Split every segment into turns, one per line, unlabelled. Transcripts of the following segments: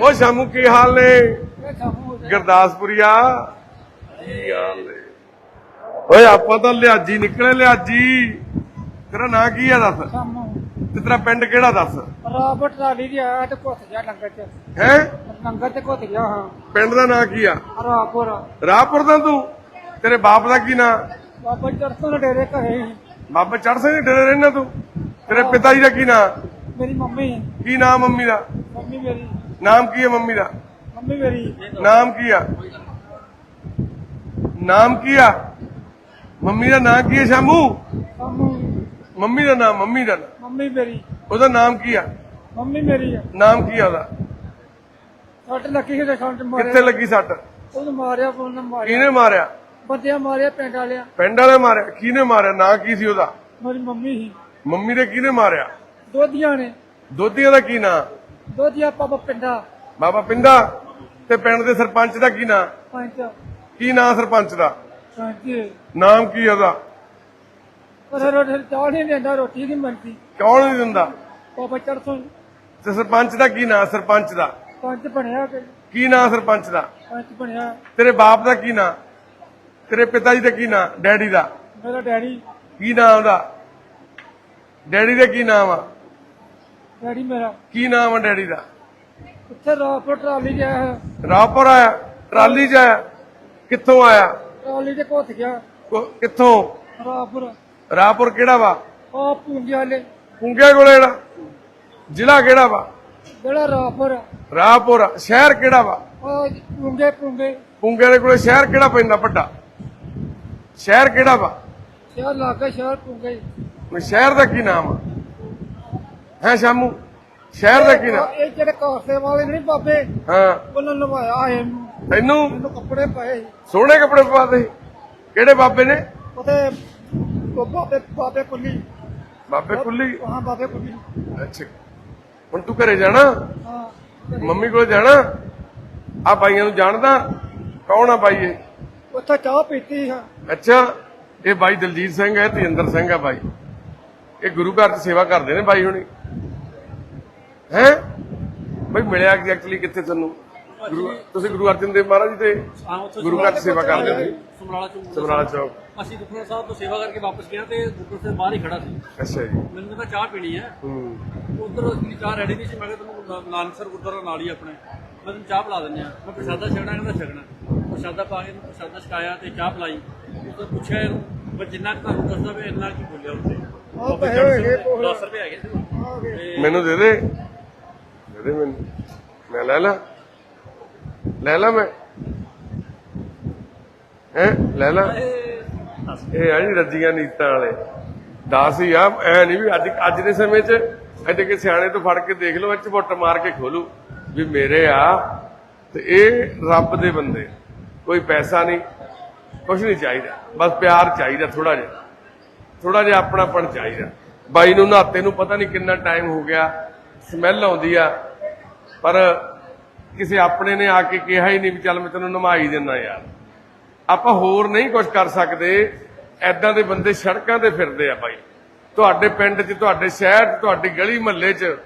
ਉਹ ਸ਼ਾਮੂ ਕੀ ਹਾਲ ਨੇ? ਗੁਰਦਾਸਪੁਰੀਆ? ਕੀ ਹਾਲ ਨੇ? ਓਏ ਆਪਾਂ ਤਾਂ ਲਿਆਜੀ ਨਿਕਲੇ ਲਿਆਜੀ। ਤੇਰਾ ਨਾਂ ਕੀ ਆ ਦੱਸ? ਤੇ ਤੇਰਾ ਪਿੰਡ ਕਿਹੜਾ ਦੱਸ?
ਰਾਬਟ ਟਰਾਲੀ ਦੀ ਆਇਆ ਤੇ ਘੁੱਟ ਗਿਆ ਲੰਗਰ ਚ।
ਹੈ?
ਲੰਗਰ ਤੇ ਘੁੱਟ ਗਿਆ ਹਾਂ।
ਪਿੰਡ ਦਾ ਨਾਂ ਕੀ ਆ?
ਰਾਪੁਰ
ਰਾਹਪੁਰ ਦਾ ਤੂੰ? ਤੇਰੇ ਬਾਪ ਦਾ ਕੀ ਨਾਂ?
ਬਾਬਾ ਦੇ ਡੇਰੇ ਘਰੇ।
ਬਾਬਾ ਚੜ ਸਿੰਘ ਦੇ ਡੇਰੇ ਰਹਿਣਾ ਤੂੰ? ਤੇਰੇ ਪਿਤਾ ਜੀ ਦਾ ਕੀ ਨਾਂ?
ਮੇਰੀ ਮੰਮੀ।
ਕੀ ਨਾਮ ਮੰਮੀ ਦਾ?
ਮੰਮੀ ਮੇਰੀ।
ਨਾਮ ਕੀ ਹੈ ਮੰਮੀ ਦਾ?
ਮੰਮੀ ਮੇਰੀ।
ਨਾਮ ਕੀ ਆ? ਨਾਮ ਕੀ ਆ? ਮੰਮੀ ਦਾ ਨਾਮ ਕੀ ਹੈ ਸ਼ਾਮੂ? ਮੰਮੀ ਦਾ ਨਾਮ ਮੰਮੀ ਦਾ ਨਾਮ।
ਮੰਮੀ ਮੇਰੀ।
ਉਹਦਾ ਨਾਮ ਕੀ ਆ?
ਮੰਮੀ ਮੇਰੀ ਆ।
ਨਾਮ ਕੀ ਆ ਉਹਦਾ?
ਸੱਟ ਲੱਗੀ ਸੀ ਖੰਡ
ਕਿੱਥੇ
ਮਾਰਿਆ।
ਲੱਗੀ ਸੱਟ?
ਉਹਨੂੰ ਮਾਰਿਆ ਉਹਨੇ ਮਾਰਿਆ।
ਕਿਹਨੇ ਮਾਰਿਆ?
ਬੰਦਿਆਂ ਮਾਰਿਆ ਪਿੰਡ ਵਾਲਿਆਂ।
ਪਿੰਡ ਵਾਲੇ ਮਾਰਿਆ। ਕਿਹਨੇ ਮਾਰਿਆ? ਨਾਂ ਕੀ ਸੀ ਉਹਦਾ?
ਮੇਰੀ ਮੰਮੀ ਸੀ।
ਮੰਮੀ ਦੇ ਕਿਹਨੇ ਮਾਰਿਆ?
ਦੋਧੀਆਂ ਨੇ।
ਦੋਧੀਆਂ ਦਾ ਕੀ ਨਾਂ?
ਦੋਧੀਆਂ ਪਾਪਾ ਪਿੰਡਾ।
ਬਾਬਾ ਪਿੰਦਾ ਤੇ ਪਿੰਡ ਦੇ ਸਰਪੰਚ ਦਾ ਕੀ ਨਾਂ?
ਪੰਜ
ਕੀ ਨਾਂ ਸਰਪੰਚ ਦਾ?
ਪੰਜ
ਨਾਮ ਕੀ ਉਹਦਾ?
ਪਰ ਰੋਟੀ ਚਾਹ ਨਹੀਂ ਦਿੰਦਾ ਰੋਟੀ ਨਹੀਂ ਮਿਲਦੀ
ਕੌਣ ਨਹੀਂ ਦਿੰਦਾ?
ਪਾਪਾ ਚਰਤੋਂ
ਤੇ ਸਰਪੰਚ ਦਾ ਕੀ ਨਾਂ? ਸਰਪੰਚ ਦਾ।
ਪੰਜ ਬਣਿਆ ਕਿ
ਕੀ ਨਾਂ ਸਰਪੰਚ ਦਾ?
ਪੰਜ ਬਣਿਆ।
ਤੇਰੇ ਬਾਪ ਦਾ ਕੀ ਨਾਂ? ਤੇਰੇ ਪਿਤਾ ਜੀ ਦਾ ਕੀ ਨਾਂ? ਡੈਡੀ ਦਾ।
ਮੇਰਾ ਡੈਡੀ।
ਕੀ ਨਾਮ ਉਹਦਾ? ਡੈਡੀ ਦਾ ਕੀ ਨਾਮ ਆ?
ਡੈਡੀ ਮੇਰਾ।
ਕੀ ਨਾਮ ਆ ਡੈਡੀ ਦਾ?
ਉੱਥੇ ਰਾਪੁਰ ਟਰਾਲੀ ਗਿਆ ਹੈ
ਰਾਹਪੁਰ ਆਇਆ? ਟਰਾਲੀ 'ਚ ਆਇਆ? ਕਿੱਥੋਂ ਆਇਆ?
ਟਰਾਲੀ ਤੇ ਘੁੱਟ ਗਿਆ।
ਕੋ- ਕਿੱਥੋਂ?
ਰਾਪੁਰ
ਰਾਹਪੁਰ ਕਿਹੜਾ ਵਾ?
ਆ ਪੁੰਗੇ ਵਾਲੇ।
ਪੁੰਗੇ ਕੋਲੇ ਜਿਹੜਾ? ਜ਼ਿਲ੍ਹਾ ਕਿਹੜਾ ਵਾ?
ਜਿਹੜਾ ਰਾਪੁਰ
ਰਾਹਪੁਰ ਸ਼ਹਿਰ ਕਿਹੜਾ ਵਾ?
ਆ ਪੁੰਗੇ ਪੁੰਗੇ
ਪੁੰਗੇ ਦੇ ਕੋਲੇ ਸ਼ਹਿਰ ਕਿਹੜਾ ਪੈਂਦਾ ਵੱਡਾ? ਸ਼ਹਿਰ ਕਿਹੜਾ ਵਾ?
ਸ਼ਹਿਰ ਲਾਗਾ ਸ਼ਹਿਰ ਪੁੰਗੇ
ਉਹ ਸ਼ਹਿਰ ਦਾ ਕੀ ਨਾਮ ਆ? ਹੈ ਸ਼ਾਮੂ? ਸ਼ਹਿਰ ਦਾ ਕੀ ਨਾਮ
ਇਹ ਜਿਹੜੇ ਕਾਸੇ ਵਾਲੇ ਨਹੀਂ ਬਾਬੇ
ਹਾਂ।
ਉਹਨਾਂ ਲਵਾਇਆ ਇਹਨੂੰ
ਤੈਨੂੰ?
ਇਹਨੂੰ ਕੱਪੜੇ ਪਾਏ।
ਸੋਹਣੇ ਕੱਪੜੇ ਪਾਦੇ ਕਿਹੜੇ ਬਾਬੇ ਨੇ?
ਉਹਦੇ ਉਹ ਬਾਬੇ ਬਾਬੇ ਕੁੱਲੀ।
ਬਾਬੇ ਕੁੱਲੀ?
ਹਾਂ ਬਾਬੇ ਕੁੱਲੀ।
ਅੱਛਾ। ਹੁਣ ਤੂੰ ਘਰੇ ਜਾਣਾ?
ਹਾਂ
ਮੰਮੀ ਕੋਲ ਜਾਣਾ? ਆ ਬਾਈਆਂ ਨੂੰ ਜਾਣਦਾ? ਕੌਣ ਆ ਬਾਈ ਇਹ?
ਉੱਥੇ ਚਾਹ ਪੀਤੀ ਹਾਂ।
ਅੱਛਾ ਇਹ ਬਾਈ ਦਲਜੀਤ ਸਿੰਘ ਹੈ ਤੇਜਿੰਦਰ ਸਿੰਘ ਹੈ ਬਾਈ। ਇਹ ਗੁਰੂ ਘਰ 'ਚ ਸੇਵਾ ਕਰਦੇ ਨੇ ਬਾਈ ਹੁਣੀ। ਹੈ? ਬਾਈ ਮਿਲਿਆ ਐਗਜ਼ੈਕਟਲੀ ਕਿੱਥੇ ਤੁਹਾਨੂੰ? ਗੁਰੂ ਤੁਸੀਂ ਗੁਰੂ ਅਰਜਨ ਦੇਵ ਮਹਾਰਾਜ ਜੀ ਦੇ
ਹਾਂ ਉੱਥੇ
ਗੁਰੂ ਘਰ 'ਚ ਸੇਵਾ ਕਰਦੇ ਨੇ
ਸਮਰਾਲਾ ਚੌਂਕ
ਸਮਰਾਲਾ ਚੌਕ।
ਅਸੀਂ ਦੁਖਨਿਆਰ ਸਾਹਿਬ ਤੋਂ ਸੇਵਾ ਕਰਕੇ ਵਾਪਸ ਗਿਆ ਤੇ ਦੁਖਨਿਆਰ ਸਾਹਿਬ ਬਾਹਰ ਹੀ ਖੜਾ ਸੀ।
ਅੱਛਾ ਜੀ।
ਮੈਨੂੰ ਕਹਿੰਦਾ ਚਾਹ ਪੀਣੀ ਹੈ।
ਹੂੰ।
ਉਧਰ ਅਸਲੀ ਚਾਹ ਰੈਡੀ ਨਹੀਂ ਸੀ ਮੈਂ ਕਿਹਾ ਤੁਹਾਨੂੰ ਨਾਨਕਸਰ ਗੁਰਦੁਆਰਾ ਨਾਲ ਹੀ ਆਪਣੇ। ਮੈਂ ਤੈਨੂੰ ਚਾਹ ਪਿਲਾ ਦਿੰਦੇ ਆ ਮੈਂ ਪ੍ਰਸ਼ਾਦਾ ਛਕਣਾ ਕਹਿੰਦਾ ਛਕਣਾ ਪ੍ਰਸ਼ਾਦਾ ਪਾ ਕੇ ਇਹਨੂੰ ਪ੍ਰਸ਼ਾਦਾ ਛਕਾਇਆ ਤੇ ਚਾਹ ਪਿਲਾਈ। ਉਸ ਤੋਂ ਪੁੱਛਿਆ ਇਹਨੂੰ ਮੈਂ ਜਿੰਨਾ ਕੁ ਤੁਹਾਨੂੰ ਦੱਸਦਾ ਵੀ ਇੰਨਾ ਕੀ ਬੋਲਿਆ ਉੱਤੇ
ਆਹ ਪੈਸੇ ਹੈਗੇ ਕੋਲ
10 ਰੁਪਏ ਹੈਗੇ ਸੀ।
ਆ ਗਏ
ਤੇ
ਮੈਨੂੰ ਦੇ ਦੇ। ਦੇ ਦੇ ਮੈਨੂੰ ਮੈਂ ਲੈ ਲਾ। ਲੈ ਲਾ ਮੈਂ। ਹੈ? ਲੈ ਲਾ। ਇਹ ਆ ਜੀ ਰੱਜੀਆਂ ਨੀਤਾਂ ਵਾਲੇ। ਦਸ ਹੀ ਆ ਐ ਨਹੀਂ ਵੀ ਅੱਜ ਅੱਜ ਦੇ ਸਮੇਂ 'ਚ ਐਡੇ ਕਿ ਸਿਆਣੇ ਤੋਂ ਫੜ ਕੇ ਦੇਖ ਲਓ ਇੱਥੇ ਬੁੱਟ ਮਾਰ ਕੇ ਖੋਲੂ। ਵੀ ਮੇਰੇ ਆ ਤੇ ਇਹ ਰੱਬ ਦੇ ਬੰਦੇ। ਕੋਈ ਪੈਸਾ ਨਹੀਂ ਕੁਝ ਨਹੀਂ ਚਾਹੀਦਾ। ਬਸ ਪਿਆਰ ਚਾਹੀਦਾ ਥੋੜਾ ਜਿਹਾ। ਥੋੜਾ ਜਿਹਾ ਆਪਣਾਪਣ ਚਾਹੀਦਾ। ਬਾਈ ਨੂੰ ਨਹਾਤੇ ਨੂੰ ਪਤਾ ਨਹੀਂ ਕਿੰਨਾ ਟਾਈਮ ਹੋ ਗਿਆ। ਸਮੈਲ ਆਉਂਦੀ ਆ। ਪਰ ਕਿਸੇ ਆਪਣੇ ਨੇ ਆ ਕੇ ਕਿਹਾ ਹੀ ਨਹੀਂ ਵੀ ਚੱਲ ਮੈਂ ਤੈਨੂੰ ਨਮਾਈ ਦਿੰਦਾ ਯਾਰ। ਆਪਾਂ ਹੋਰ ਨਹੀਂ ਕੁਝ ਕਰ ਸਕਦੇ ਐਦਾਂ ਦੇ ਬੰਦੇ ਸੜਕਾਂ ਤੇ ਫਿਰਦੇ ਆ ਬਾਈ। ਤੁਹਾਡੇ ਪਿੰਡ 'ਚ, ਤੁਹਾਡੇ ਸ਼ਹਿਰ 'ਚ, ਤੁਹਾਡੀ ਗਲੀ ਮਹੱਲੇ 'ਚ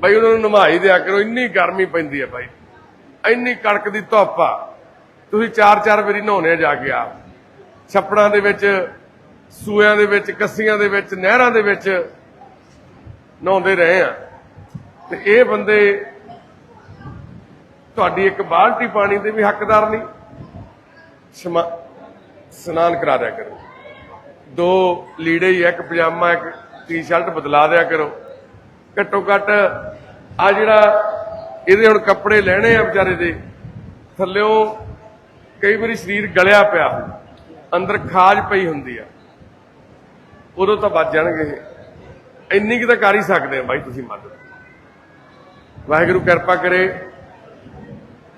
ਬਾਈ ਉਹਨਾਂ ਨੂੰ ਨਮਾਈ ਦਿਆ ਕਰੋ, ਇੰਨੀ ਗਰਮੀ ਪੈਂਦੀ ਆ ਬਾਈ। ਇੰਨੀ ਕੜਕ ਦੀ ਧੁੱਪ ਆ। ਤੁਸੀਂ ਚਾਰ ਚਾਰ ਵਾਰੀ ਨਹਾਉਣੇ ਜਾ ਕੇ ਆ ਛੱਪੜਾਂ ਦੇ ਵਿੱਚ ਸੂਇਆਂ ਦੇ ਵਿੱਚ, ਕੱਸੀਆਂ ਦੇ ਵਿੱਚ, ਨਹਿਰਾਂ ਦੇ ਵਿੱਚ ਨਹਾਉਂਦੇ ਰਹੇ ਆ। ਤੇ ਇਹ ਬੰਦੇ ਤੁਹਾਡੀ ਇੱਕ ਬਾਲਟੀ ਪਾਣੀ ਦੇ ਵੀ ਹੱਕਦਾਰ ਨਹੀਂ। ਸਮਾ ਕਰਾ ਦਿਆ ਕਰੋ। ਦੋ ਲੀੜੇ ਹੀ ਇੱਕ ਪਜਾਮਾ, ਇੱਕ ਟੀ-ਸ਼ਰਟ ਬਦਲਾ ਦਿਆ ਕਰੋ। ਘੱਟੋ ਘੱਟ ਆ ਜਿਹੜਾ ਇਹਦੇ ਹੁਣ ਕੱਪੜੇ ਲੈਣੇ ਆ ਵਿਚਾਰੇ ਦੇ, ਥੱਲਿਓਂ ਕਈ ਵਾਰੀ ਸਰੀਰ ਗਲਿਆ ਪਿਆ ਅੰਦਰ ਖਾਜ ਪਈ ਹੁੰਦੀ ਆ। ਉਦੋਂ ਤਾਂ ਬਚ ਜਾਣਗੇ ਇੰਨੀ ਕਿ ਤਾਂ ਕਰ ਹੀ ਸਕਦੇ ਆ ਬਾਈ ਤੁਸੀਂ ਮਦਦ। ਵਾਹਿਗੁਰੂ ਕਿਰਪਾ ਕਰੇ।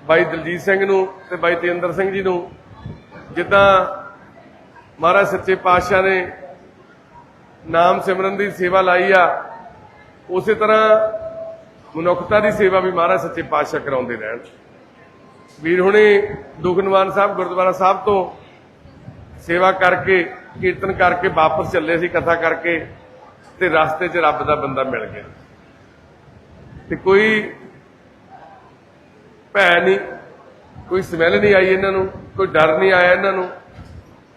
ਬਾਈ ਦਲਜੀਤ ਸਿੰਘ ਨੂੰ ਤੇ ਬਾਈ ਤੇਂਦਰ ਸਿੰਘ ਜੀ ਨੂੰ, ਜਿੱਦਾਂ ਮਹਾਰਾਜ ਸੱਚੇ ਪਾਤਸ਼ਾਹ ਨੇ ਨਾਮ ਸਿਮਰਨ ਦੀ ਸੇਵਾ ਲਾਈ ਆ, ਉਸੇ ਤਰ੍ਹਾਂ ਮਨੁੱਖਤਾ ਦੀ ਸੇਵਾ ਵੀ ਮਹਾਰਾਜ ਸੱਚੇ ਪਾਤਸ਼ਾਹ ਕਰਾਉਂਦੇ ਰਹਿਣ। ਵੀਰ ਹੁਣੇ ਦੁਖਨਵਾਨ ਸਾਹਿਬ ਗੁਰਦੁਆਰਾ ਸਾਹਿਬ ਤੋਂ ਸੇਵਾ ਕਰਕੇ, ਕੀਰਤਨ ਕਰਕੇ ਵਾਪਸ ਚੱਲੇ ਸੀ ਕਥਾ ਕਰਕੇ ਤੇ ਰਸਤੇ 'ਚ ਰੱਬ ਦਾ ਬੰਦਾ ਮਿਲ ਗਿਆ। ਤੇ ਕੋਈ ਭੈ ਨਹੀਂ। ਕੋਈ ਸਮੈਲ ਨਹੀਂ ਆਈ ਇਹਨਾਂ ਨੂੰ, ਕੋਈ ਡਰ ਨਹੀਂ ਆਇਆ ਇਹਨਾਂ ਨੂੰ।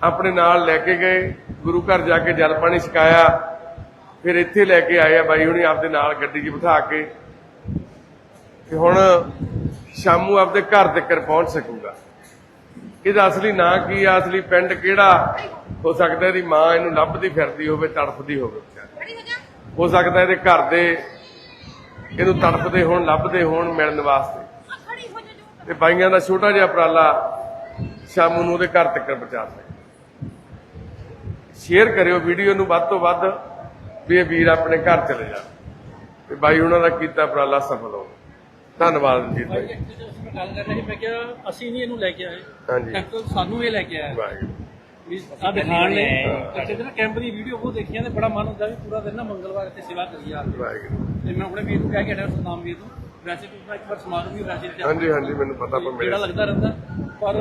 ਆਪਣੇ ਨਾਲ ਲੈ ਕੇ ਗਏ, ਗੁਰੂ ਘਰ ਜਾ ਕੇ ਜਲ ਪਾਣੀ ਛਕਾਇਆ। ਫਿਰ ਇੱਥੇ ਲੈ ਕੇ ਆਏ ਆ ਬਾਈ ਹੁਣੀ ਆਪਦੇ ਨਾਲ ਗੱਡੀ 'ਚ ਬਿਠਾ ਕੇ। ਤੇ ਹੁਣ ਸ਼ਾਮੂ ਆਪਦੇ ਘਰ ਤੱਕ ਪਹੁੰਚ ਸਕੂਗਾ। ਇਹਦਾ ਅਸਲੀ ਨਾਂ ਕੀ ਆ? ਅਸਲੀ ਪਿੰਡ ਕਿਹੜਾ? ਹੋ ਸਕਦਾ ਇਹਦੀ ਮਾਂ ਇਹਨੂੰ ਲੱਭਦੀ ਫਿਰਦੀ ਹੋਵੇ, ਤੜਫਦੀ ਹੋਵੇ। ਹੋ ਸਕਦਾ ਇਹਦੇ ਘਰ ਦੇ ਇਹਨੂੰ ਤੜਫਦੇ ਹੋਣ, ਲੱਭਦੇ ਹੋਣ ਮਿਲਣ ਵਾਸਤੇ। ਤੇ ਬਾਈਆਂ ਦਾ ਛੋਟਾ ਜਿਹਾ ਉਪਰਾਲਾ ਸ਼ਾਮੂ ਨੂੰ ਉਹਦੇ ਘਰ ਤੱਕ ਪਹੁੰਚਾ ਸਕੇ। ਸ਼ੇਅਰ ਕਰਿਓ ਵੀਡੀਓ ਨੂੰ ਵੱਧ ਤੋਂ ਵੱਧ ਵੀ ਇਹ ਵੀਰ ਆਪਣੇ ਘਰ ਚਲੇ ਜਾ ਤੇ ਬਾਈ ਉਹਨਾਂ ਦਾ ਕੀਤਾ ਉਪਰਾਲਾ ਸਫਲ ਹੋ ਧੰਨਵਾਦ ਜੀ।
ਭਾਈ ਮੈਂ ਗੱਲ ਕਰ ਰਹੀ ਮੈਂ ਕਿਹਾ ਅਸੀਂ ਨਹੀਂ ਇਹਨੂੰ ਲੈ ਕੇ ਆਏ।
ਹਾਂਜੀ।
ਸਾਨੂੰ ਇਹ ਲੈ ਕੇ ਆਇਆ।
ਵਾਹਿਗੁਰੂ।
ਵੀ ਆ ਦਿਖਾਣ ਲਈ। ਅੱਛੇ ਦਿਨ ਕੈਂਪ ਦੀ ਵੀਡੀਓ ਉਹ ਦੇਖੀਆਂ ਤੇ ਬੜਾ ਮਨ ਹੁੰਦਾ ਵੀ ਪੂਰਾ ਦਿਨ ਨਾ ਮੰਗਲਵਾਰ ਇੱਥੇ ਸੇਵਾ ਕਰੀ ਆ।
ਵਾਹਿਗੁਰੂ।
ਤੇ ਮੈਂ ਆਪਣੇ ਵੀਰ ਨੂੰ ਕਹਿ ਕੇ ਹਟਿਆ ਨਾਮ ਵੀਰ ਨੂੰ। ਵੈਸੇ ਵੀ ਮੈਂ ਇੱਕ ਵਾਰ ਸਮਾਗਮ ਵੀ ਵੈਸੇ ਤੇ
ਹਾਂਜੀ ਹਾਂਜੀ ਮੈਨੂੰ ਪਤਾ ਪਰ ਮੇਰੇ
ਲੱਗਦਾ ਰਹਿੰਦਾ? ਪਰ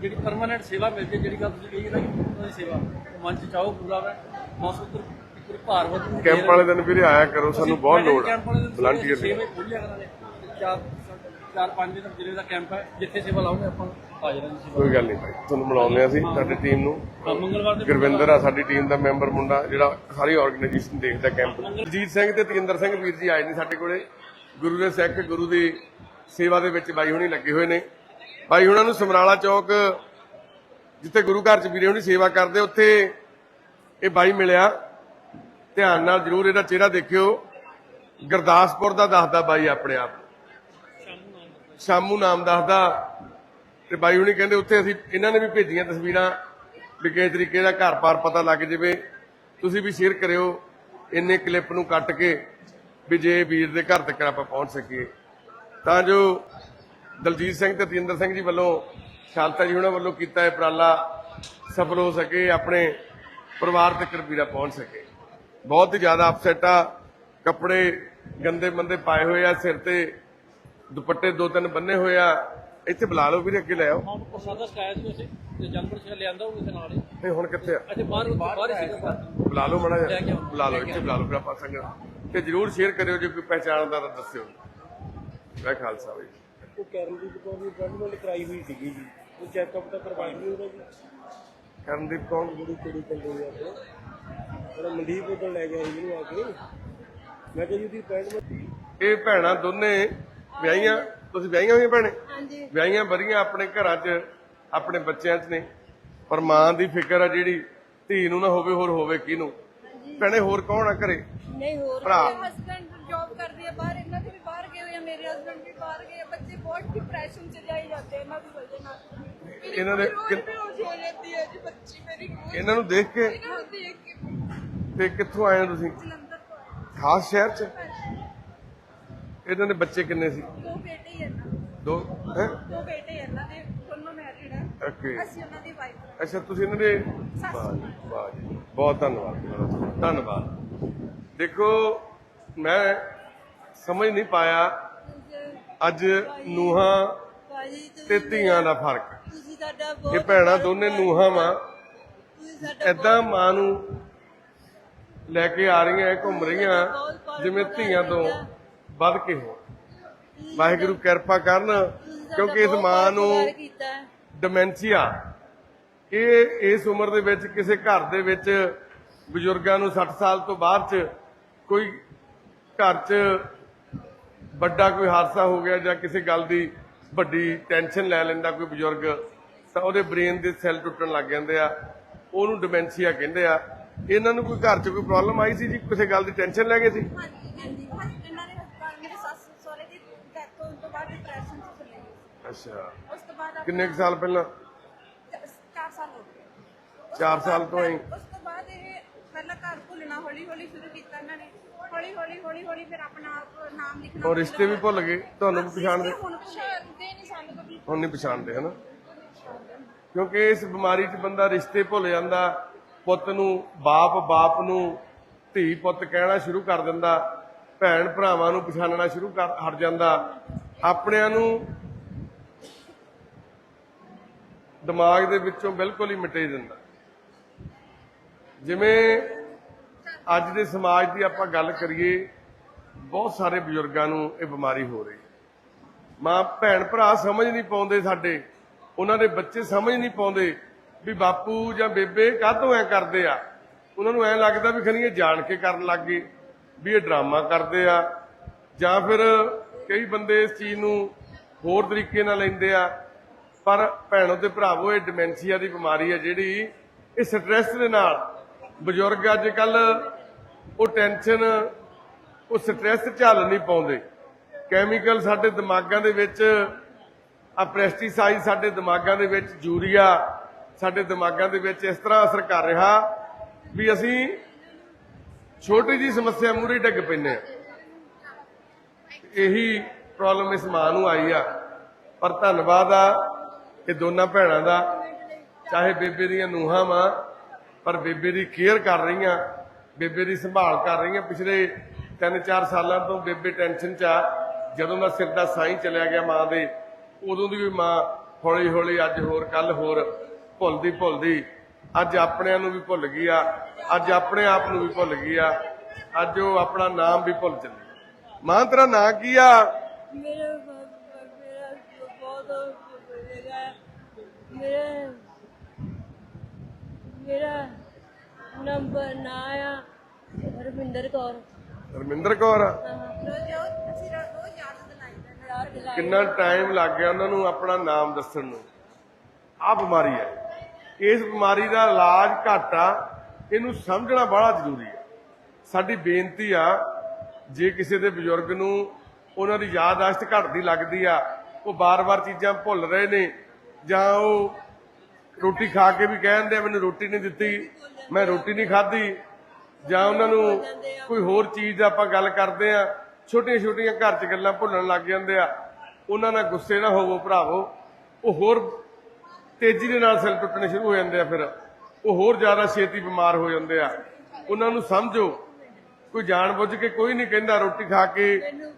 ਜਿਹੜੀ ਪਰਮਾਨੈਂਟ ਸੇਵਾ ਮਿਲ ਜੇ ਜਿਹੜੀ ਗੱਲ ਤੁਸੀਂ ਕਹੀ ਹੈ ਨਾ ਕਿ ਉਹਨਾਂ ਦੀ ਸੇਵਾ। ਮਨ ਚ ਚਾਹੋ ਪੂਰਾ ਬਸ ਉਧਰ ਇੱਕ ਭਾਰ ਵਧੂ
ਕੈਂਪ ਵਾਲੇ ਦਿਨ ਵੀਰੇ ਆਇਆ ਕਰੋ ਸਾਨੂੰ ਬਹੁਤ ਲੋੜ ਹੈ ਵਲੰਟੀਅਰ ਦੀ
ਸੇਵਾ ਖੋਲਿਆ ਕਰਾਂਗੇ ਚਾਰ ਚਾਰ ਪੰਜ ਦਿਨ ਜ਼ਿਲ੍ਹੇ ਦਾ ਕੈਂਪ ਹੈ ਜਿੱਥੇ ਸੇਵਾ ਲਾਉਂਗੇ ਆਪਾਂ ਹਾਜ਼ਰ ਹਾਂ ਜੀ ਸੇਵਾ।
ਕੋਈ ਗੱਲ ਨਹੀਂ ਭਾਈ ਤੁਹਾਨੂੰ ਮਿਲਾਉਂਦੇ ਹਾਂ ਅਸੀਂ ਸਾਡੀ ਟੀਮ ਨੂੰ।
ਹਾਂ, ਮੰਗਲਵਾਰ ਦੇ
ਗੁਰਵਿੰਦਰ ਆ ਸਾਡੀ ਟੀਮ ਦਾ ਮੈਂਬਰ ਮੁੰਡਾ ਜਿਹੜਾ ਸਾਰੀ ਆਰਗੇਨਾਈਜੇਸ਼ਨ ਦੇਖਦਾ ਕੈਂਪ ਜੀਤ ਸਿੰਘ ਤੇ ਤੇਜਿੰਦਰ ਸਿੰਘ ਵੀਰ ਜੀ ਆਏ ਨੇ ਸਾਡੇ ਕੋਲੇ। ਗੁਰੂ ਦੇ ਸਿੱਖ, ਗੁਰੂ ਦੀ ਸੇਵਾ ਦੇ ਵਿੱਚ ਬਾਈ ਹੁਣੀ ਲੱਗੇ ਹੋਏ ਨੇ। ਬਾਈ ਹੁਣਾਂ ਨੂੰ ਸਮਰਾਲਾ ਚੌਕ, ਜਿੱਥੇ ਗੁਰੂ ਘਰ ਚ ਵੀਰੇ ਹੁਣੀ ਸੇਵਾ ਕਰਦੇ, ਉੱਥੇ ਇਹ ਬਾਈ ਮਿਲਿਆ। ਧਿਆਨ ਨਾਲ ਜਰੂਰ ਇਹਦਾ ਚਿਹਰਾ ਦੇਖਿਓ। ਗੁਰਦਾਸਪੁਰ ਦਾ ਦੱਸਦਾ ਬਾਈ ਆਪਣੇ ਆਪ। ਸ਼ਾਮੂ ਨਾਮ ਦੱਸਦਾ। ਤੇ ਬਾਈ ਹੁਣੀ ਕਹਿੰਦੇ ਉੱਥੇ ਅਸੀਂ ਇਹਨਾਂ ਨੇ ਵੀ ਭੇਜੀਆਂ ਤਸਵੀਰਾਂ ਵੀ ਕਿਸ ਤਰੀਕੇ ਦਾ ਘਰ-ਬਾਰ ਪਤਾ ਲੱਗ ਜਾਵੇ। ਤੁਸੀਂ ਵੀ ਸ਼ੇਅਰ ਕਰਿਓ। ਇੰਨੇ ਕਲਿੱਪ ਨੂੰ ਕੱਟ ਕੇ ਵੀ ਜੇ ਵੀਰ ਦੇ ਘਰ ਤੱਕ ਆਪਾਂ ਪਹੁੰਚ ਸਕੀਏ। ਤਾਂ ਜੋ ਦਲਜੀਤ ਸਿੰਘ ਤੇ ਤੇਜਿੰਦਰ ਸਿੰਘ ਜੀ ਵੱਲੋਂ ਸ਼ਾਂਤਾ ਜੀ ਉਹਨਾਂ ਵੱਲੋਂ ਕੀਤਾ ਇਹ ਉਪਰਾਲਾ ਸਫਲ ਹੋ ਸਕੇ ਆਪਣੇ ਪਰਿਵਾਰ ਤੱਕ ਵੀਰਾ ਪਹੁੰਚ ਸਕੇ। ਬਹੁਤ ਹੀ ਜ਼ਿਆਦਾ ਅਪਸੈਟ ਆ ਕੱਪੜੇ ਗੰਦੇ ਮੰਦੇ ਪਾਏ ਹੋਏ ਆ ਸਿਰ ਤੇ ਦੁਪੱਟੇ ਦੋ ਤਿੰਨ ਬੰਨੇ ਹੋਏ ਆ। ਇੱਥੇ ਬੁਲਾ ਲਓ ਵੀਰੇ ਅੱਗੇ ਲੈ ਆਓ।
ਹਾਂ ਪ੍ਰਸਾਦਾ ਸ਼ਿਕਾਇਤ ਵੀ ਅਸੀਂ ਤੇ ਜਨਪਰ ਸਿੰਘ ਲਿਆਂਦਾ ਉਹ ਕਿਸੇ ਨਾਲ ਹੀ।
ਇਹ ਹੁਣ ਕਿੱਥੇ ਆ?
ਅੱਛਾ ਬਾਹਰ ਬਾਹਰ ਹੀ ਸੀਗਾ
ਬੁਲਾ ਲਓ ਮੜਾ। ਬੁਲਾ ਲਓ ਇੱਥੇ ਬੁਲਾ ਲਓ ਫਿਰ ਆਪਾਂ ਸੰਗਤ ਤੇ ਜਰੂਰ ਸ਼ੇਅਰ ਕਰਿਓ ਜੇ ਕੋਈ ਪਹਿਚਾਣਦਾ ਤਾਂ ਦੱਸਿਓ। ਮੈਂ ਖਾਲਸਾ ਬਾਈ।
ਉਹ ਕਰਨਦੀਪ ਕੌਰ ਦੀ ਅਪਾਇੰਟਮੈਂਟ ਕਰਾਈ ਹੋਈ ਸੀਗੀ ਜੀ। ਉਹ ਚੈੱਕਅਪ ਤਾਂ ਕਰਵਾਈ ਨਹੀਂ ਉਹਦਾ ਜੀ।
ਕਰਨਦੀਪ ਕੌਣ
ਜਿਹੜੀ ਕੁੜੀ ਕੰਦੇ ਆ ਆਪਣੇ ਉਹ ਮਨਦੀਪ ਉਦੋਂ ਲੈ ਗਿਆ ਸੀ ਜਿਹਨੂੰ ਆ ਕੇ। ਮੈਂ ਕਿਹਾ ਜੀ ਉਹਦੀ ਅਪਾਇੰਟਮੈਂਟ
ਇਹ ਭੈਣਾਂ ਦੋਨੇ ਵਿਆਹੀਆਂ? ਤੁਸੀਂ ਵਿਆਹੀਆਂ ਹੋਈਆਂ ਭੈਣੇ?
ਹਾਂਜੀ।
ਵਿਆਹੀਆਂ ਵਧੀਆਂ ਆਪਣੇ ਘਰਾਂ 'ਚ ਆਪਣੇ ਬੱਚਿਆਂ 'ਚ ਨੇ। ਪਰ ਮਾਂ ਦੀ ਫਿਕਰ ਆ ਜਿਹੜੀ ਧੀ ਨੂੰ ਨਾ ਹੋਵੇ ਹੋਰ ਹੋਵੇ ਕਿਹਨੂੰ? ਭੈਣੇ ਹੋਰ ਕੌਣ ਆ ਘਰੇ?
ਨਹੀਂ ਹੋਰ
ਭਰਾ।
ਹਸਬੰਡ ਜੌਬ ਕਰਦੀ ਹੈ ਬਾਹਰ ਇਹਨਾਂ ਦੇ ਵੀ ਬਾਹਰ ਗਏ ਹੋਏ ਆ ਮੇਰੇ ਹਸਬੰਡ ਵੀ ਬਾਹਰ ਗਏ ਆ ਬੱਚੇ ਬਹੁਤ ਡਿਪਰੈਸ਼ਨ ਚ ਜਾਈ ਜਾਂਦੇ ਆ ਇਹਨਾਂ ਦੀ ਵਜ੍ਹਾ ਨਾਲ। ਮੇਰੀ
ਇਹਨਾਂ ਦੇ
ਰੋਜ਼
ਕਿ-
ਬੇਹੋਸ਼ ਹੋ ਜਾਂਦੀ ਹੈ ਜੀ ਬੱਚੀ ਮੇਰੀ ਰੋਜ਼
ਇਹਨਾਂ ਨੂੰ ਦੇਖ ਕੇ?
ਇਹਨਾਂ ਨੂੰ ਦੇਖ ਕੇ।
ਤੇ ਕਿੱਥੋਂ ਆਏ ਹੋ ਤੁਸੀਂ?
ਜਲੰਧਰ ਤੋਂ ਆਏ।
ਖਾਸ ਸ਼ਹਿਰ 'ਚ? ਇਹਨਾਂ ਦੇ ਬੱਚੇ ਕਿੰਨੇ ਸੀ?
ਦੋ ਬੇਟੇ ਹੀ ਇਹਨਾਂ
ਦੋ। ਹੈ?
ਦੋ ਬੇਟੇ ਹੀ ਇਹਨਾਂ ਦੇ ਦੋਨੋਂ ਮੈਰਿਡ ਹੈ
ਓਕੇ
ਅਸੀਂ ਉਹਨਾਂ ਦੀ ਵਾਈਫ
ਅੱਛਾ ਤੁਸੀਂ ਇਹਨਾਂ ਦੇ ਵਾਹ ਜੀ, ਵਾਹ ਜੀ ਬਹੁਤ ਧੰਨਵਾਦ। ਧੰਨਵਾਦ। ਦੇਖੋ, ਮੈਂ ਸਮਝ ਨਹੀਂ ਪਾਇਆ ਅੱਜ ਨੂਹਾਂ ਤੇ ਧੀਆਂ ਦਾ ਫ਼ਰਕ। ਇਹ
ਬਹੁਤ
ਭੈਣਾਂ ਦੋਨੇ ਨੂਹਾਂ ਵਾਂ। ਐਦਾਂ ਮਾਂ ਨੂੰ ਲੈ ਕੇ ਆ ਰਹੀਆਂ ਘੁੰਮ ਰਹੀਆਂ, ਜਿਵੇਂ ਧੀਆਂ ਤੋਂ ਵੱਧ ਕੇ ਹੋ ਵਾਹਿਗੁਰੂ ਕਿਰਪਾ ਕਰਨ, ਕਿਉਂਕਿ ਇਸ ਮਾਂ ਨੂੰ
ਪਿਆਰ
ਡਿਮੈਂਸ਼ੀਆ ਇਹ ਇਸ ਉਮਰ ਦੇ ਵਿੱਚ, ਕਿਸੇ ਘਰ ਦੇ ਵਿੱਚ ਬਜ਼ੁਰਗਾਂ ਨੂੰ 60 ਸਾਲ ਤੋਂ ਬਾਅਦ ਚ ਕੋਈ ਘਰ 'ਚ ਵੱਡਾ ਕੋਈ ਹਾਦਸਾ ਹੋ ਗਿਆ ਜਾਂ ਕਿਸੇ ਗੱਲ ਦੀ ਵੱਡੀ ਟੈਨਸ਼ਨ ਲੈ ਲੈਂਦਾ ਕੋਈ ਬਜ਼ੁਰਗ ਤਾਂ ਉਹਦੇ ਬ੍ਰੇਨ ਦੇ ਸੈੱਲ ਟੁੱਟਣ ਲੱਗ ਜਾਂਦੇ ਆ। ਉਹਨੂੰ ਡਿਮੈਂਸ਼ੀਆ ਕਹਿੰਦੇ ਆ। ਇਹਨਾਂ ਨੂੰ ਕੋਈ ਘਰ 'ਚ ਕੋਈ ਪ੍ਰੋਬਲਮ ਆਈ ਸੀ ਜੀ? ਕਿਸੇ ਗੱਲ ਦੀ ਟੈਨਸ਼ਨ ਲੈ ਗਏ ਸੀ? ਅੱਛਾ। ਕਿੰਨੇ ਸਾਲ ਪਹਿਲਾਂ?
4 ਸਾਲ ਹੋ ਗਏ। ਉਸ
ਚਾਰ
ਤੋਂ
ਸਾਲ
ਬਾਅਦ-
ਤੋਂ ਹੀ?
ਉਸ ਤੋਂ ਬਾਅਦ ਇਹ ਪਹਿਲਾਂ ਘਰ ਭੁੱਲਣਾ ਹੌਲੀ ਹੌਲੀ ਸ਼ੁਰੂ ਕੀਤਾ ਇਹਨਾਂ ਨੇ। ਹੌਲੀ ਹੌਲੀ ਹੌਲੀ ਹੌਲੀ ਫਿਰ ਆਪਣਾ ਆਪ ਨਾਮ ਲਿਖਣਾ
ਉਹ ਰਿਸ਼ਤੇ ਵੀ ਭੁੱਲ ਗਏ। ਤੁਹਾਨੂੰ ਵੀ ਪਛਾਣਦੇ?
ਹੁਣ ਪਛਾਣਦੇ ਨਹੀਂ ਸਾਨੂੰ ਤਾਂ
ਹੁਣ ਨਹੀਂ ਪਛਾਣਦੇ ਹਨਾ? ਕਿਉਂਕਿ ਇਸ ਬਿਮਾਰੀ 'ਚ ਬੰਦਾ ਰਿਸ਼ਤੇ ਭੁੱਲ ਜਾਂਦਾ ਪੁੱਤ ਨੂੰ ਬਾਪ ਬਾਪ ਨੂੰ ਧੀ ਪੁੱਤ ਕਹਿਣਾ ਸ਼ੁਰੂ ਕਰ ਦਿੰਦਾ ਭੈਣ ਭਰਾਵਾਂ ਨੂੰ ਪਛਾਣਨਾ ਸ਼ੁਰੂ ਕਰ ਹਟ ਜਾਂਦਾ। ਆਪਣਿਆਂ ਨੂੰ ਦਿਮਾਗ ਦੇ ਵਿੱਚੋਂ ਬਿਲਕੁਲ ਹੀ ਮਿਟੇ ਦਿੰਦਾ ਜਿਵੇਂ ਅੱਜ ਦੇ ਸਮਾਜ ਦੀ ਆਪਾਂ ਗੱਲ ਕਰੀਏ, ਬਹੁਤ ਸਾਰੇ ਬਜ਼ੁਰਗਾਂ ਨੂੰ ਇਹ ਬਿਮਾਰੀ ਹੋ ਰਹੀ ਮਾਂ, ਭੈਣ, ਭਰਾ ਸਮਝ ਨਹੀਂ ਪਾਉਂਦੇ ਸਾਡੇ। ਉਹਨਾਂ ਦੇ ਬੱਚੇ ਸਮਝ ਨਹੀਂ ਪਾਉਂਦੇ ਵੀ ਬਾਪੂ ਜਾਂ ਬੇਬੇ ਕਾਹਤੋਂ ਐ ਕਰਦੇ ਆ। ਉਹਨਾਂ ਨੂੰ ਐ ਲੱਗਦਾ ਵੀ ਖਨੀਏ ਜਾਣ ਕੇ ਕਰਨ ਲੱਗ ਗਏ ਵੀ ਇਹ ਡਰਾਮਾ ਕਰਦੇ ਆ। ਜਾਂ ਫਿਰ ਕਈ ਬੰਦੇ ਇਸ ਚੀਜ਼ ਨੂੰ ਹੋਰ ਤਰੀਕੇ ਨਾਲ ਲੈਂਦੇ ਆ। ਪਰ ਭੈਣੋ ਤੇ ਭਰਾਵੋ, ਇਹ ਡਿਮੈਂਸ਼ੀਆ ਦੀ ਬਿਮਾਰੀ ਹੈ ਜਿਹੜੀ ਇਹ ਸਟ੍ਰੈਸ ਦੇ ਨਾਲ ਬਜ਼ੁਰਗ ਅੱਜ ਕੱਲ ਉਹ ਟੈਨਸ਼ਨ, ਉਹ ਸਟ੍ਰੈਸ ਝੱਲ ਨਹੀਂ ਪਾਉਂਦੇ। ਕੈਮੀਕਲ ਸਾਡੇ ਦਿਮਾਗਾਂ ਦੇ ਵਿੱਚ ਆ ਪੈਸਟੀਸਾਈਡ ਸਾਡੇ ਦਿਮਾਗਾਂ ਦੇ ਵਿੱਚ ਯੂਰੀਆ ਸਾਡੇ ਦਿਮਾਗਾਂ ਦੇ ਵਿੱਚ ਇਸ ਤਰ੍ਹਾਂ ਅਸਰ ਕਰ ਰਿਹਾ ਵੀ ਅਸੀਂ ਛੋਟੀ ਜੀ ਸਮੱਸਿਆ ਮੂਹਰੇ ਡਿੱਗ ਪੈਂਦੇ ਆ ਇਹੀ ਪ੍ਰੋਬਲਮ ਇਸ ਮਾਂ ਨੂੰ ਆਈ ਆ। ਪਰ ਧੰਨਵਾਦ ਆ ਇਹ ਦੋਨਾਂ ਭੈਣਾਂ ਦਾ, ਚਾਹੇ ਬੇਬੇ ਦੀਆਂ ਨੂਹਾਂ ਵਾਂ, ਪਰ ਬੇਬੇ ਦੀ ਕੇਅਰ ਕਰ ਰਹੀਆਂ। ਬੇਬੇ ਦੀ ਸੰਭਾਲ ਕਰ ਰਹੀ ਰਹੀਆਂ ਪਿਛਲੇ 3-4 ਸਾਲਾਂ ਤੋਂ ਬੇਬੇ ਟੈਨਸ਼ਨ 'ਚ ਆ। ਜਦੋਂ ਦਾ ਸਿਰ ਦਾ ਸਾਈਂ ਚਲਿਆ ਗਿਆ ਮਾਂ ਦੇ, ਉਦੋਂ ਦੀ ਵੀ ਮਾਂ ਹੌਲੀ ਹੌਲੀ ਅੱਜ ਹੋਰ, ਕੱਲ ਹੋਰ ਭੁੱਲਦੀ ਭੁੱਲਦੀ। ਅੱਜ ਆਪਣਿਆਂ ਨੂੰ ਵੀ ਭੁੱਲ ਗਈ ਆ। ਅੱਜ ਆਪਣੇ ਆਪ ਨੂੰ ਵੀ ਭੁੱਲ ਗਈ ਆ। ਅੱਜ ਉਹ ਆਪਣਾ ਨਾਮ ਵੀ ਭੁੱਲ ਚੱਲੀ ਮਾਂ, ਤੇਰਾ ਨਾਂ ਕੀ ਆ?
ਮੇਰੇ ਮੇਰਾ ਬਹੁਤ ਹੋਏਗਾ ਮੇਰਾ ਨੰਬਰ ਨਾ ਆ। ਰਵਿੰਦਰ ਕੌਰ।
ਰਮਿੰਦਰ ਕੌਰ ਆ? ਕਿੰਨਾ ਟਾਈਮ ਲੱਗ ਗਿਆ ਉਹਨਾਂ ਨੂੰ ਆਪਣਾ ਨਾਮ ਦੱਸਣ ਨੂੰ? ਆ ਬਿਮਾਰੀ ਹੈ ਇਸ ਬਿਮਾਰੀ ਦਾ ਇਲਾਜ ਘੱਟ ਆ। ਇਹਨੂੰ ਸਮਝਣਾ ਬੜਾ ਜ਼ਰੂਰੀ ਹੈ ਸਾਡੀ ਬੇਨਤੀ ਆ ਜੇ ਕਿਸੇ ਦੇ ਬਜ਼ੁਰਗ ਨੂੰ ਉਹਨਾਂ ਦੀ ਯਾਦਾਸ਼ਤ ਘਟਦੀ ਲੱਗਦੀ ਆ ਉਹ ਬਾਰ-ਬਾਰ ਚੀਜ਼ਾਂ ਭੁੱਲ ਰਹੇ ਨੇ ਜਾਂ ਉਹ ਰੋਟੀ ਖਾ ਕੇ ਵੀ ਕਹਿੰਦੇ ਆ, ਮੈਨੂੰ ਰੋਟੀ ਨਹੀਂ ਦਿੱਤੀ, ਮੈਂ ਰੋਟੀ ਨਹੀਂ ਖਾਧੀ। ਜਾਂ ਉਹਨਾਂ ਨੂੰ ਕੋਈ ਹੋਰ ਚੀਜ਼ ਦਾ ਆਪਾਂ ਗੱਲ ਕਰਦੇ ਆ ਛੋਟੀਆਂ ਛੋਟੀਆਂ ਘਰ 'ਚ ਗੱਲਾਂ ਭੁੱਲਣ ਲੱਗ ਜਾਂਦੇ ਆ। ਉਹਨਾਂ ਨਾਲ ਗੁੱਸੇ ਨਾ ਹੋਵੋ ਭਰਾਵੋ। ਉਹ ਹੋਰ ਤੇਜ਼ੀ ਦੇ ਨਾਲ ਸੈੱਲ ਟੁੱਟਣੇ ਸ਼ੁਰੂ ਹੋ ਜਾਂਦੇ ਆ ਫਿਰ। ਉਹ ਹੋਰ ਜ਼ਿਆਦਾ ਛੇਤੀ ਬਿਮਾਰ ਹੋ ਜਾਂਦੇ ਆ। ਉਹਨਾਂ ਨੂੰ ਸਮਝੋ। ਕੋਈ ਜਾਣ ਬੁੱਝ ਕੇ ਕੋਈ ਨਹੀਂ ਕਹਿੰਦਾ ਰੋਟੀ ਖਾ ਕੇ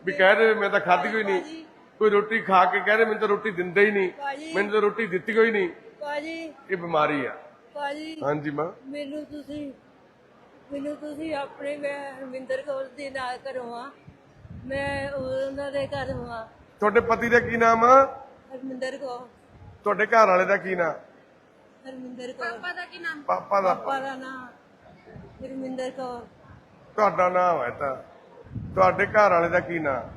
ਵੀ ਕਹਿ ਰਹੇ ਮੈਂ ਤਾਂ ਖਾਧੀ ਹੋਈ ਨਹੀਂ। ਕੋਈ ਰੋਟੀ ਖਾ ਕੇ ਕਹਿ ਰਹੇ ਮੈਨੂੰ ਤਾਂ ਰੋਟੀ ਦਿੰਦੇ ਹੀ ਨਹੀਂ। ਮੈਨੂੰ ਤਾਂ ਰੋਟੀ ਦਿੱਤੀ ਹੋਈ ਨਹੀਂ।
ਭਾਜੀ।
ਇਹ ਬਿਮਾਰੀ ਆ।
ਭਾਜੀ
ਹਾਂਜੀ ਮਾਂ।
ਮੈਨੂੰ ਤੁਸੀਂ ਮੈਨੂੰ ਤੁਸੀਂ ਆਪਣੇ ਮੈਂ ਰਵਿੰਦਰ ਕੌਰ ਦੇ ਨਾਲ ਘਰੋਂ ਆ। ਮੈਂ ਉਹਨਾਂ ਦੇ ਘਰੋਂ ਆ।
ਤੁਹਾਡੇ ਪਤੀ ਦਾ ਕੀ ਨਾਮ ਆ?
ਹਰਮਿੰਦਰ ਕੌਰ।
ਤੁਹਾਡੇ ਘਰ ਵਾਲੇ ਦਾ ਕੀ ਨਾਮ?
ਹਰਮਿੰਦਰ ਕੌਰ।
ਪਾਪਾ ਦਾ ਕੀ ਨਾਮ?
ਪਾਪਾ ਦਾ।
ਪਾਪਾ ਦਾ ਨਾਮ ਹਰਮਿੰਦਰ ਕੌਰ।
ਤੁਹਾਡਾ ਨਾਮ ਹੈ ਤਾਂ। ਤੁਹਾਡੇ ਘਰ ਵਾਲੇ ਦਾ ਕੀ ਨਾਮ?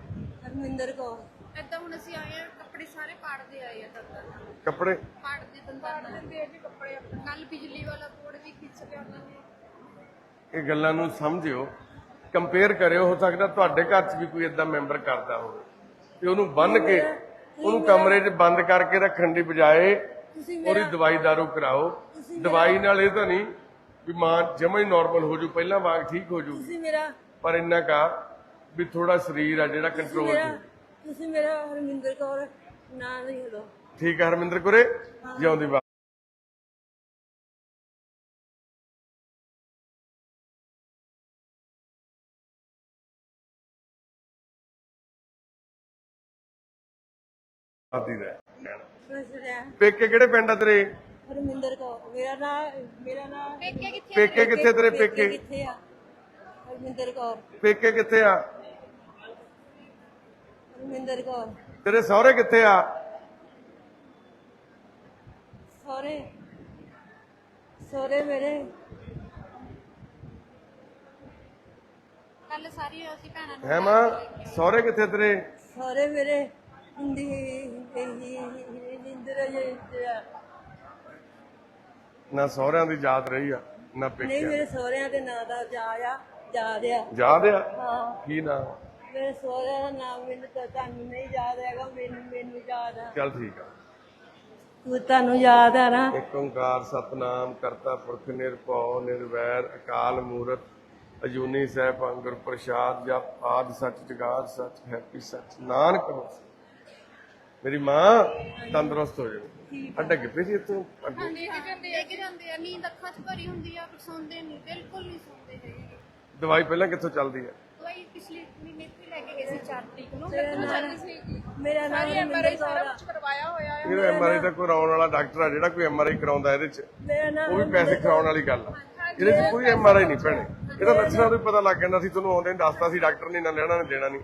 ਹਰਮਿੰਦਰ ਕੌਰ।
ਏਦਾਂ ਹੁਣ ਅਸੀਂ ਆਏ ਆ ਕੱਪੜੇ ਸਾਰੇ ਪਾੜਦੇ ਆਏ ਆ ਨਾਲ।
ਕੱਪੜੇ?
ਪਾੜਦੇ ਦੰਦਾਂ ਨਾਲ ਦਿੰਦੇ ਆ ਜੀ ਕੱਪੜੇ ਕੱਲ ਬਿਜਲੀ ਵਾਲਾ ਬੋਰਡ ਵੀ ਖਿੱਚ ਕੇ ਉਹਨਾਂ ਨੇ।
ਇਹ ਗੱਲਾਂ ਨੂੰ ਸਮਝਿਓ ਕੰਪੇਅਰ ਕਰਿਓ ਹੋ ਸਕਦਾ ਤੁਹਾਡੇ ਘਰ 'ਚ ਵੀ ਕੋਈ ਇਦਾਂ ਮੈਂਬਰ ਕਰਦਾ ਹੋਵੇ। ਤੇ ਉਹਨੂੰ ਬੰਨ ਕੇ ਉਹਨੂੰ ਕਮਰੇ 'ਚ ਬੰਦ ਕਰਕੇ ਰੱਖਣ ਦੀ ਬਜਾਏ ਉਹਦੀ ਦਵਾਈ ਦਾਰੂ ਕਰਾਓ। ਦਵਾਈ ਨਾਲ ਇਹ ਤਾਂ ਨਹੀਂ ਵੀ ਮਾਂ ਜਮਾ ਹੀ ਨਾਰਮਲ ਹੋ ਜੂ ਪਹਿਲਾਂ ਵਾਂਗ ਠੀਕ ਹੋ ਜੂ
ਤੁਸੀਂ ਮੇਰਾ
ਪਰ ਇੰਨਾ ਕਾ ਵੀ ਥੋੜਾ ਸਰੀਰ ਆ ਜਿਹੜਾ ਕੰਟਰੋਲ
ਤੁਸੀਂ ਮੇਰਾ ਹਰਮਿੰਦਰ ਕੌਰ ਨਾਂ ਨਹੀਂ ਲਓ
ਠੀਕ ਹੈ ਹਰਮਿੰਦਰ ਕੁਰੇ ਜਿਉਂਦੀ ਬਾ ਆਦੀ ਦਾ ਪੇਕੇ ਕਿਹੜੇ ਪਿੰਡ ਆ ਤੇਰੇ?
ਹਰਮਿੰਦਰ ਕੌਰ ਮੇਰਾ ਨਾਂ ਮੇਰਾ ਨਾਂ
ਪੇਕੇ ਕਿੱਥੇ
ਪੇਕੇ ਕਿੱਥੇ ਤੇਰੇ ਪੇਕੇ?
ਕਿੱਥੇ ਆ? ਹਰਮਿੰਦਰ ਕੌਰ।
ਪੇਕੇ ਕਿੱਥੇ ਆ?
ਹਰਮਿੰਦਰ ਕੌਰ।
ਤੇਰੇ ਸਹੁਰੇ ਕਿੱਥੇ ਆ?
ਸੋਰੇ ਸੋਰੇ ਮੇਰੇ।
ਕੱਲ ਸਾਰੀ ਅਸੀਂ ਭੈਣਾਂ ਨੂੰ
ਹੈ ਮਾਂ ਸਹੁਰੇ ਕਿੱਥੇ ਤੇਰੇ?
ਸੋਰੇ ਮੇਰੇ ਹਿੰਦੀ ਹਿੰਦਰ ਜੇ
ਨਾ ਸਹੁਰਿਆਂ ਦੀ ਯਾਦ ਰਹੀ ਆ ਨਾ
ਨਹੀਂ ਮੇਰੇ ਸੋਹਰਿਆਂ ਦੇ ਨਾਂ ਦਾ ਜਾ ਆ ਯਾਦ ਆ।
ਯਾਦ ਆ?
ਹਾਂ।
ਕੀ ਨਾ?
ਮੇਰੇ ਸੋਹਰਿਆਂ ਦਾ ਨਾਮ ਮੈਨੂੰ ਤਾਂ ਤੁਹਾਨੂੰ ਨਹੀਂ ਯਾਦ ਹੈਗਾ ਮੈਨੂੰ ਮੈਨੂੰ ਯਾਦ ਆ।
ਚੱਲ ਠੀਕ ਆ।
ਤੁਹਾਨੂੰ ਯਾਦ ਆ ਨਾ?
ਇੱਕ ਓੰਕਾਰ ਸਤਨਾਮ ਕਰਤਾ ਪੁਰਖ ਨਿਰਭਉ ਨਿਰਵੈਰ ਅਕਾਲ ਮੂਰਤ ਅਜੂਨੀ ਸਹਿਬ ਅੰਗੁਰ ਪ੍ਰਸਾਦ ਜਪ ਆਦ ਸੱਚ ਜਗਾਦ ਸੱਚ ਹੈਪੀ ਸੱਚ ਨਾਨਕ ਹੋਸੀ। ਮੇਰੀ ਮਾਂ ਤੰਦਰੁਸਤ ਹੋ ਜਾਵੇ। ਅੱਡਾ ਕਿੱਥੇ ਸੀ ਤੂੰ ਅੱਗੇ
ਜਾਂਦੇ ਜਾਂਦੇ ਆ। ਨੀਂਦ ਅੱਖਾਂ 'ਚ ਭਰੀ ਹੁੰਦੀ ਆ ਪਰ ਸੌਂਦੇ ਨਹੀਂ ਬਿਲਕੁਲ ਨਹੀਂ ਸੌਂਦੇ ਹੈਗੇ।
ਦਵਾਈ ਪਹਿਲਾਂ ਕਿੱਥੋਂ ਚੱਲਦੀ ਹੈ
ਦਵਾਈ ਪਿਛਲੇ ਮਹੀਨੇ ਤੋਂ ਹੀ ਲੈ ਕੇ ਗਏ ਸੀ 4 ਤਰੀਕ ਨੂੰ। ਮੇਰੇ ਤੋਂ ਚੱਲਦੀ ਸੀ?
ਮੇਰਾ ਨਾਮ ਹਰਮਿੰਦਰ ਕੌਰ ਆ
ਕਰਵਾਇਆ ਹੋਇਆ ਆ।
ਇਹ ਐਮਆਰਆਈ ਦਾ ਕੋਈ ਕਰਾਉਣ ਵਾਲਾ ਡਾਕਟਰ ਆ ਜਿਹੜਾ ਕੋਈ ਐਮਆਰਆਈ ਕਰਾਉਂਦਾ ਇਹਦੇ 'ਚ
ਮੇਰਾ ਨਾਮ
ਉਹ ਵੀ ਪੈਸੇ ਕਰਾਉਣ ਵਾਲੀ ਗੱਲ ਆ। ਇਹਦੇ 'ਚ ਕੋਈ ਐਮਆਰਆਈ ਨਹੀਂ ਭੈਣੇ। ਇਹਦਾ ਲੱਛਣਾਂ ਤੋਂ ਪਤਾ ਲੱਗ ਜਾਂਦਾ ਸੀ ਤੁਹਾਨੂੰ ਆਉਂਦੇ ਨੇ ਦੱਸਤਾ ਸੀ ਡਾਕਟਰ ਨੇ ਨਾ ਲੈਣਾ ਨਾ ਦੇਣਾ ਨਹੀਂ।